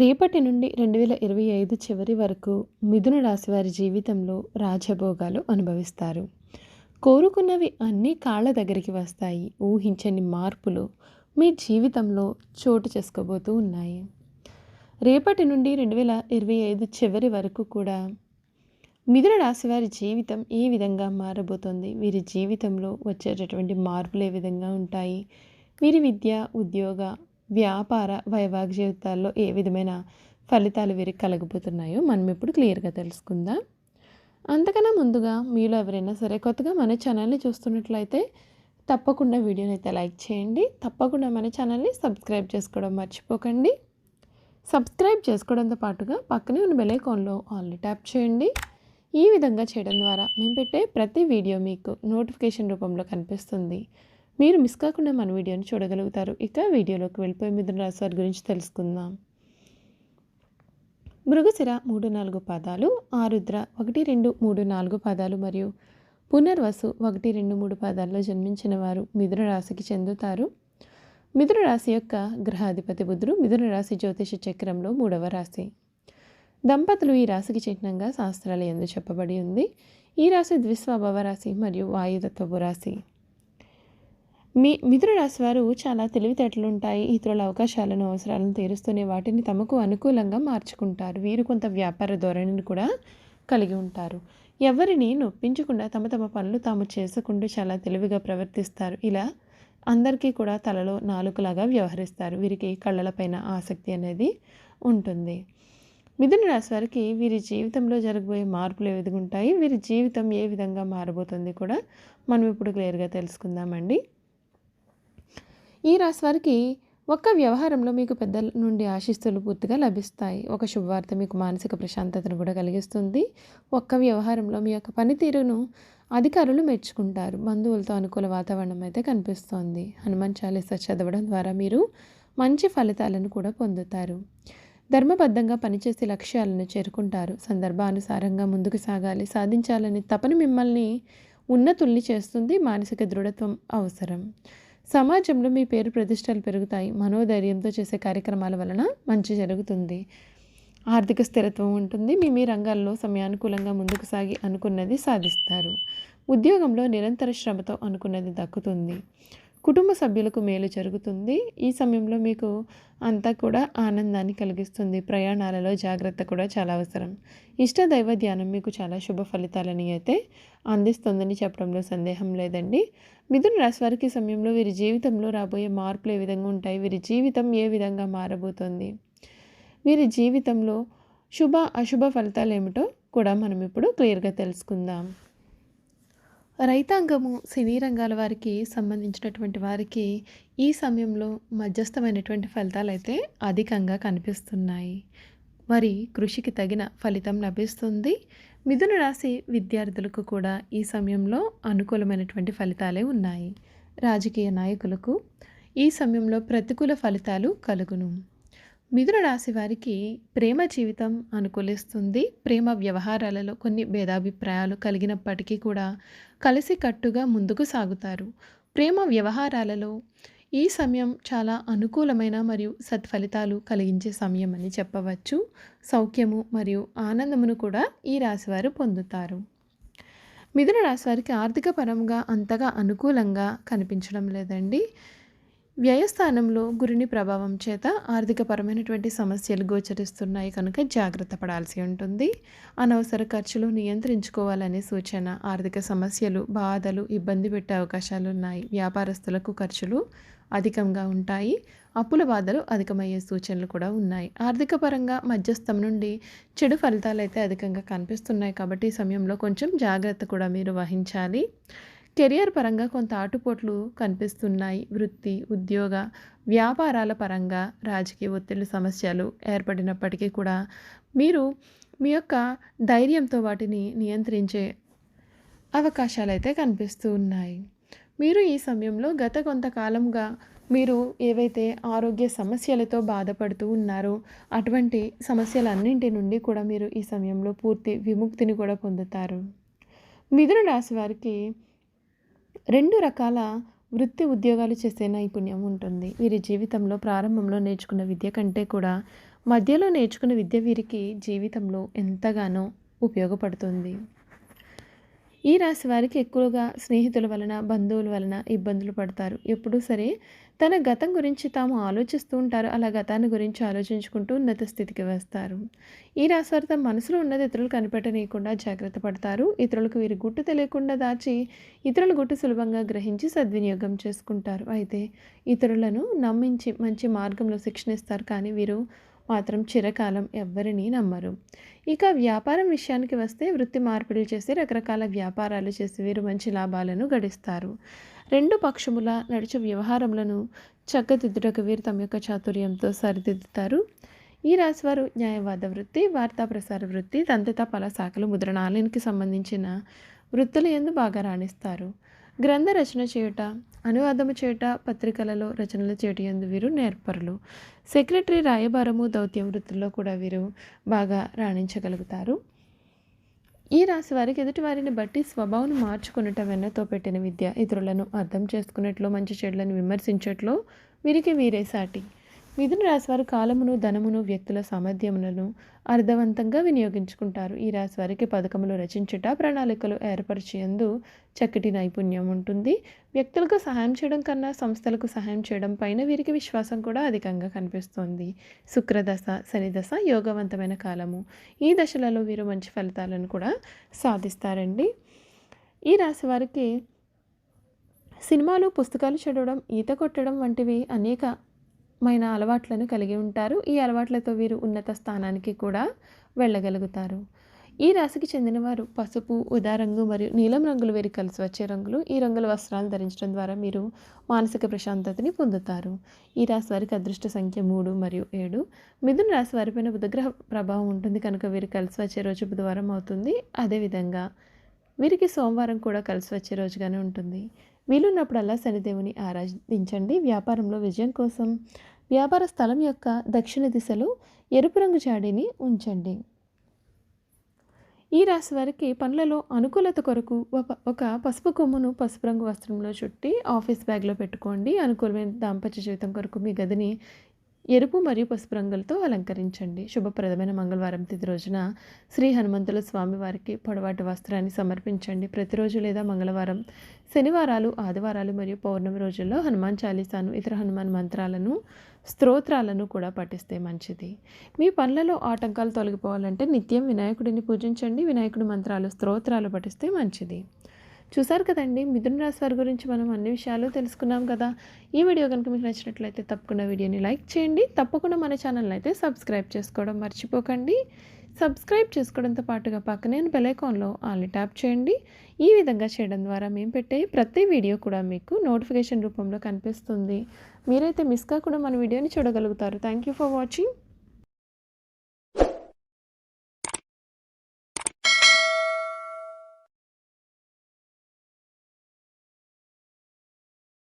రేపటి నుండి రెండు వేల ఇరవై ఐదు చివరి వరకు మిథున రాశి వారి జీవితంలో రాజభోగాలు అనుభవిస్తారు. కోరుకున్నవి అన్నీ కాళ్ళ దగ్గరికి వస్తాయి. ఊహించని మార్పులు మీ జీవితంలో చోటు చేసుకోబోతూ ఉన్నాయి. రేపటి నుండి రెండు వేల ఇరవై ఐదు చివరి వరకు కూడా మిథున రాశి వారి జీవితం ఏ విధంగా మారబోతోంది? వీరి జీవితంలో వచ్చేటటువంటి మార్పులు ఏ విధంగా ఉంటాయి? వీరి విద్య ఉద్యోగ వ్యాపార వైవాహిక జీవితాల్లో ఏ విధమైన ఫలితాలు వీరికి కలగబోతున్నాయో మనం ఇప్పుడు క్లియర్గా తెలుసుకుందాం. అంతకన్నా ముందుగా మీలో ఎవరైనా సరే కొత్తగా మన ఛానల్ని చూస్తున్నట్లయితే తప్పకుండా వీడియోని అయితే లైక్ చేయండి. తప్పకుండా మన ఛానల్ని సబ్స్క్రైబ్ చేసుకోవడం మర్చిపోకండి. సబ్స్క్రైబ్ చేసుకోవడంతో పాటుగా పక్కనే ఉన్న బెలైకాన్లో ఆల్ని ట్యాప్ చేయండి. ఈ విధంగా చేయడం ద్వారా మేము పెట్టే ప్రతి వీడియో మీకు నోటిఫికేషన్ రూపంలో కనిపిస్తుంది. మీరు మిస్ కాకుండా మన వీడియోని చూడగలుగుతారు. ఇక వీడియోలోకి వెళ్ళిపోయి మిథున రాశి వారి గురించి తెలుసుకుందాం. మృగశిర మూడు నాలుగు పదాలు ఆరుద్ర ఒకటి రెండు మూడు నాలుగు పదాలు మరియు పునర్వసు ఒకటి రెండు మూడు పదాల్లో జన్మించిన వారు మిథున రాశికి చెందుతారు. మిథున రాశి యొక్క గ్రహాధిపతి బుధుడు మిథున రాశి జ్యోతిష చక్రంలో మూడవ రాశి. దంపతులు ఈ రాశికి చిహ్నంగా శాస్త్రాలు ఎందు చెప్పబడి ఉంది. ఈ రాశి ద్విస్వభావ రాశి మరియు వాయుతత్వపు రాశి. మీ మిథున రాశి వారు చాలా తెలివితేటలు ఉంటాయి ఇతరుల అవకాశాలను అవసరాలను తీరుస్తూనే వాటిని తమకు అనుకూలంగా మార్చుకుంటారు. వీరు కొంత వ్యాపార ధోరణిని కూడా కలిగి ఉంటారు. ఎవరిని నొప్పించకుండా తమ తమ పనులు తాము చేసుకుంటూ చాలా తెలివిగా ప్రవర్తిస్తారు. ఇలా అందరికీ కూడా తలలో నాలుకలాగా వ్యవహరిస్తారు. వీరికి కళ్ళలపైన ఆసక్తి అనేది ఉంటుంది. మిథున రాశి వారికి వీరి జీవితంలో జరగబోయే మార్పులు ఏ ఉంటాయి? వీరి జీవితం ఏ విధంగా మారబోతుంది కూడా మనం ఇప్పుడు క్లియర్గా తెలుసుకుందామండి. ఈ రాశి వారికి ఒక్క వ్యవహారంలో మీకు పెద్దల నుండి ఆశిస్తులు పూర్తిగా లభిస్తాయి. ఒక శుభవార్త మీకు మానసిక ప్రశాంతతను కూడా కలిగిస్తుంది. ఒక్క వ్యవహారంలో మీ యొక్క పనితీరును అధికారులు మెచ్చుకుంటారు. బంధువులతో అనుకూల వాతావరణం అయితే కనిపిస్తోంది. హనుమాన్ చాలీసా చదవడం ద్వారా మీరు మంచి ఫలితాలను కూడా పొందుతారు. ధర్మబద్ధంగా పనిచేసే లక్ష్యాలను చేరుకుంటారు. సందర్భానుసారంగా ముందుకు సాగాలి. సాధించాలని తపన మిమ్మల్ని ఉన్నతుల్ని చేస్తుంది మానసిక దృఢత్వం అవసరం. సమాజంలో మీ పేరు ప్రతిష్టలు పెరుగుతాయి. మనోధైర్యంతో చేసే కార్యక్రమాల వలన మంచి జరుగుతుంది. ఆర్థిక స్థిరత్వం ఉంటుంది. మీ మీ రంగాల్లో సమయానుకూలంగా ముందుకు సాగి అనుకున్నది సాధిస్తారు. ఉద్యోగంలో నిరంతర శ్రమతో అనుకున్నది దక్కుతుంది. కుటుంబ సభ్యులకు మేలు జరుగుతుంది. ఈ సమయంలో మీకు అంతా కూడా ఆనందాన్ని కలిగిస్తుంది. ప్రయాణాలలో జాగ్రత్త కూడా చాలా అవసరం. ఇష్ట దైవ ధ్యానం మీకు చాలా శుభ ఫలితాలని అయితే అందిస్తుందని చెప్పడంలో సందేహం లేదండి. మిథున రాశి వారికి సమయంలో వీరి జీవితంలో రాబోయే మార్పులు ఏ విధంగా ఉంటాయి? వీరి జీవితం ఏ విధంగా మారబోతోంది? వీరి జీవితంలో శుభ అశుభ ఫలితాలు ఏమిటో కూడా మనం ఇప్పుడు క్లియర్గా తెలుసుకుందాం. రైతాంగము సినీ రంగాల వారికి సంబంధించినటువంటి వారికి ఈ సమయంలో మధ్యస్థమైనటువంటి ఫలితాలు అయితే అధికంగా కనిపిస్తున్నాయి. వారి కృషికి తగిన ఫలితం లభిస్తుంది. మిథున రాశి విద్యార్థులకు కూడా ఈ సమయంలో అనుకూలమైనటువంటి ఫలితాలే ఉన్నాయి. రాజకీయ నాయకులకు ఈ సమయంలో ప్రతికూల ఫలితాలు కలుగును. మిథున రాశి వారికి ప్రేమ జీవితం అనుకూలిస్తుంది. ప్రేమ వ్యవహారాలలో కొన్ని భేదాభిప్రాయాలు కలిగినప్పటికీ కూడా కలిసి కట్టుగా ముందుకు సాగుతారు. ప్రేమ వ్యవహారాలలో ఈ సమయం చాలా అనుకూలమైన మరియు సత్ఫలితాలు కలిగించే సమయం అని చెప్పవచ్చు. సౌఖ్యము మరియు ఆనందమును కూడా ఈ రాశివారు పొందుతారు. మిథున రాశి వారికి ఆర్థిక పరంగా అంతగా అనుకూలంగా కనిపించడం లేదండి. వ్యయస్థానంలో గురిని ప్రభావం చేత ఆర్థికపరమైనటువంటి సమస్యలు గోచరిస్తున్నాయి కనుక జాగ్రత్త పడాల్సి ఉంటుంది. అనవసర ఖర్చులు నియంత్రించుకోవాలనే సూచన ఆర్థిక సమస్యలు బాధలు ఇబ్బంది పెట్టే అవకాశాలు ఉన్నాయి. వ్యాపారస్తులకు ఖర్చులు అధికంగా ఉంటాయి. అప్పుల బాధలు అధికమయ్యే సూచనలు కూడా ఉన్నాయి. ఆర్థిక పరంగా మధ్యస్థం నుండి చెడు ఫలితాలు అయితే అధికంగా కనిపిస్తున్నాయి కాబట్టి ఈ సమయంలో కొంచెం జాగ్రత్త కూడా మీరు వహించాలి. కెరియర్ పరంగా కొంత ఆటుపోట్లు కనిపిస్తున్నాయి. వృత్తి ఉద్యోగ వ్యాపారాల పరంగా రాజకీయ ఒత్తిడి సమస్యలు ఏర్పడినప్పటికీ కూడా మీరు మీ యొక్క ధైర్యంతో వాటిని నియంత్రించే అవకాశాలు అయితే కనిపిస్తూ ఉన్నాయి మీరు ఈ సమయంలో గత కొంతకాలంగా మీరు ఏవైతే ఆరోగ్య సమస్యలతో బాధపడుతూ ఉన్నారో అటువంటి సమస్యలన్నింటి నుండి కూడా మీరు ఈ సమయంలో పూర్తి విముక్తిని కూడా పొందుతారు. మిథున రాశి వారికి రెండు రకాల వృత్తి ఉద్యోగాలు చేసే నైపుణ్యం ఉంటుంది. వీరి జీవితంలో ప్రారంభంలో నేర్చుకున్న విద్య కంటే కూడా మధ్యలో నేర్చుకున్న విద్య వీరికి జీవితంలో ఎంతగానో ఉపయోగపడుతుంది. ఈ రాశి వారికి ఎక్కువగా స్నేహితుల వలన బంధువుల వలన ఇబ్బందులు పడతారు. ఎప్పుడూ సరే తన గతం గురించి తాము ఆలోచిస్తూ ఉంటారు. అలా గతాన్ని గురించి ఆలోచించుకుంటూ ఉన్నత స్థితికి వస్తారు. ఈ రాశి వారి తమ మనసులో ఉన్నది ఇతరులు కనిపెట్టనీయకుండా జాగ్రత్త పడతారు. ఇతరులకు వీరి గుట్టు తెలియకుండా దాచి ఇతరుల గుట్టు సులభంగా గ్రహించి సద్వినియోగం చేసుకుంటారు. అయితే ఇతరులను నమ్మించి మంచి మార్గంలో శిక్షణ ఇస్తారు కానీ వీరు మాత్రం చిరకాలం ఎవ్వరినీ నమ్మరు. ఇక వ్యాపారం విషయానికి వస్తే వృత్తి మార్పిడి చేసి రకరకాల వ్యాపారాలు చేసి వీరు మంచి లాభాలను గడిస్తారు. రెండు పక్షముల నడిచే వ్యవహారములను చక్కదిద్దుటకు వీరు తమ యొక్క చాతుర్యంతో సరిదిద్దుతారు. ఈ రాశివారు న్యాయవాద వృత్తి వార్తా ప్రసార వృత్తి తంత్రిత పల శాఖలు ముద్రణాలయానికి సంబంధించిన వృత్తులు ఎందు బాగా రాణిస్తారు. గ్రంథ రచన చేయుట అనువాదము చేయుట పత్రికలలో రచనలు చేయట ఎందు వీరు నేర్పరులు. సెక్రటరీ రాయబారము దౌత్య వృత్తుల్లో కూడా వీరు బాగా రాణించగలుగుతారు. ఈ రాశి వారికి ఎదుటి వారిని బట్టి స్వభావం మార్చుకునటం వెన్నతో పెట్టిన విద్య ఇతరులను అర్థం చేసుకున్నట్లు మంచి చెడులను విమర్శించట్లో వీరికి వీరే సాటి. మిథున రాశివారు కాలమును ధనమును వ్యక్తుల సామర్థ్యములను అర్థవంతంగా వినియోగించుకుంటారు. ఈ రాశి వారికి పథకములు రచించుట ప్రణాళికలు ఏర్పరిచేందు చక్కటి నైపుణ్యం ఉంటుంది. వ్యక్తులకు సహాయం చేయడం కన్నా సంస్థలకు సహాయం చేయడం పైన వీరికి విశ్వాసం కూడా అధికంగా కనిపిస్తుంది. శుక్రదశ శనిదశ యోగవంతమైన కాలము. ఈ దశలలో వీరు మంచి ఫలితాలను కూడా సాధిస్తారండి. ఈ రాశి వారికి సినిమాలు పుస్తకాలు చదవడం ఈత కొట్టడం వంటివి అనేక మైన అలవాట్లను కలిగి ఉంటారు. ఈ అలవాట్లతో వీరు ఉన్నత స్థానానికి కూడా వెళ్ళగలుగుతారు. ఈ రాశికి చెందినవారు పసుపు ఉదా రంగు మరియు నీలం రంగులు వీరికి కలిసి వచ్చే రంగులు. ఈ రంగుల వస్త్రాలు ధరించడం ద్వారా మీరు మానసిక ప్రశాంతతని పొందుతారు. ఈ రాశి వారికి అదృష్ట సంఖ్య మూడు మరియు ఏడు. మిథున రాశి వారిపైన బుధగ్రహ ప్రభావం ఉంటుంది కనుక వీరు కలిసి వచ్చే రోజు బుధవారం అవుతుంది. అదేవిధంగా వీరికి సోమవారం కూడా కలిసి వచ్చే రోజుగానే ఉంటుంది. వీలున్నప్పుడల్లా శనిదేవుని ఆరాధించండి. వ్యాపారంలో విజయం కోసం వ్యాపార స్థలం యొక్క దక్షిణ దిశలో ఎరుపు రంగు జాడీని ఉంచండి. ఈ రాశి వారికి పనులలో అనుకూలత కొరకు ఒక పసుపు కొమ్మును పసుపు రంగు వస్త్రంలో చుట్టి ఆఫీస్ బ్యాగ్లో పెట్టుకోండి. అనుకూలమైన దాంపత్య జీవితం కొరకు మీ గదిని ఎరుపు మరియు పసుపు రంగులతో అలంకరించండి. శుభప్రదమైన మంగళవారం తిథి రోజున శ్రీ హనుమంతుల స్వామివారికి పొడవాటి వస్త్రాన్ని సమర్పించండి. ప్రతిరోజు లేదా మంగళవారం శనివారాలు ఆదివారాలు మరియు పౌర్ణమి రోజుల్లో హనుమాన్ చాలీసాను ఇతర హనుమాన్ మంత్రాలను స్తోత్రాలను కూడా పఠిస్తే మంచిది. మీ పనులలో ఆటంకాలు తొలగిపోవాలంటే నిత్యం వినాయకుడిని పూజించండి. వినాయకుడి మంత్రాలు స్తోత్రాలు పఠిస్తే మంచిది. చూసారు కదండి మిథున రాశి వారి గురించి మనం అన్ని విషయాలు తెలుసుకున్నాం కదా. ఈ వీడియో కనుక మీకు నచ్చినట్లయితే తప్పకుండా వీడియోని లైక్ చేయండి. తప్పకుండా మన ఛానల్ని అయితే సబ్స్క్రైబ్ చేసుకోవడం మర్చిపోకండి. సబ్స్క్రైబ్ చేసుకోవడంతో పాటుగా పక్కనే బెలైకాన్లో ఆల్ని ట్యాప్ చేయండి. ఈ విధంగా చేయడం ద్వారా మేము పెట్టే ప్రతి వీడియో కూడా మీకు నోటిఫికేషన్ రూపంలో కనిపిస్తుంది. మీరైతే మిస్ కాకుండా మన వీడియోని చూడగలుగుతారు. Thank you for watching.